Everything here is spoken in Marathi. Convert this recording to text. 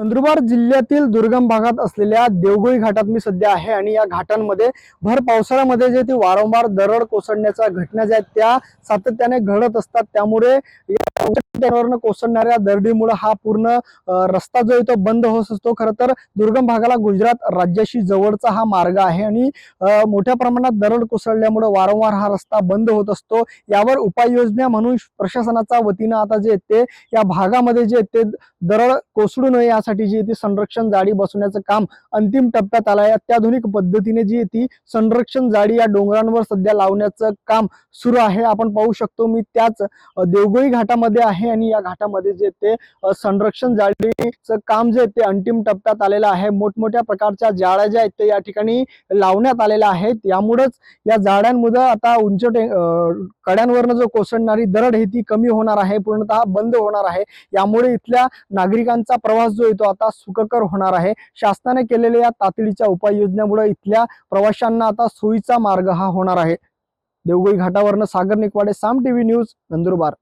नंदुरबार जिल्ह्यातील दुर्गम भागात असलेल्या देवगोळी घाटात मी सध्या आहे आणि या घाटांमध्ये भर पावसाळ्यामध्ये जे ते वारंवार दरड कोसळण्याच्या घटना ज्या आहेत त्या सातत्याने घडत असतात. त्यामुळे या कोसळणाऱ्या दरडीमुळे हा पूर्ण रस्ता जो आहे तो बंद होत असतो. खरं तर दुर्गम भागाला गुजरात राज्याशी जवळचा हा मार्ग आहे आणि मोठ्या प्रमाणात दरड कोसळल्यामुळे वारंवार हा रस्ता बंद होत असतो. यावर उपाययोजना म्हणून प्रशासनाच्या वतीनं आता जे ते या भागामध्ये जे ते दरड कोसळू नये यासाठी जी ती संरक्षण जाळी बसवण्याचं काम अंतिम टप्प्यात आलं आहे अत्याधुनिक पद्धतीने जी आहे ती संरक्षण जाळी या डोंगरांवर सध्या लावण्याचं काम सुरू आहे. आपण पाहू शकतो मी त्याच देवगोई घाटामध्ये घाटामध्ये आहे आणि या घाटामध्ये जे ते संरक्षण जाळीचं काम जे ते अंतिम टप्प्यात आलेलं आहे. मोठमोठ्या प्रकारच्या जाळ्या ज्या आहेत ते या ठिकाणी लावण्यात आलेल्या आहेत. यामुळेच या जाळ्यांमुळे आता उंच कड्यांवरनं जो कोसळणारी दरड आहे ती कमी होणार आहे पूर्णतः बंद होणार आहे. यामुळे इथल्या नागरिकांचा प्रवास जो येतो आता सुखकर होणार आहे. शासनाने केलेल्या या तातडीच्या उपाययोजनेमुळे इथल्या प्रवाशांना आता सोयीचा मार्ग हा होणार आहे. देवगोई घाटावरनं सागर निकवाडे साम टीव्ही न्यूज नंदुरबार.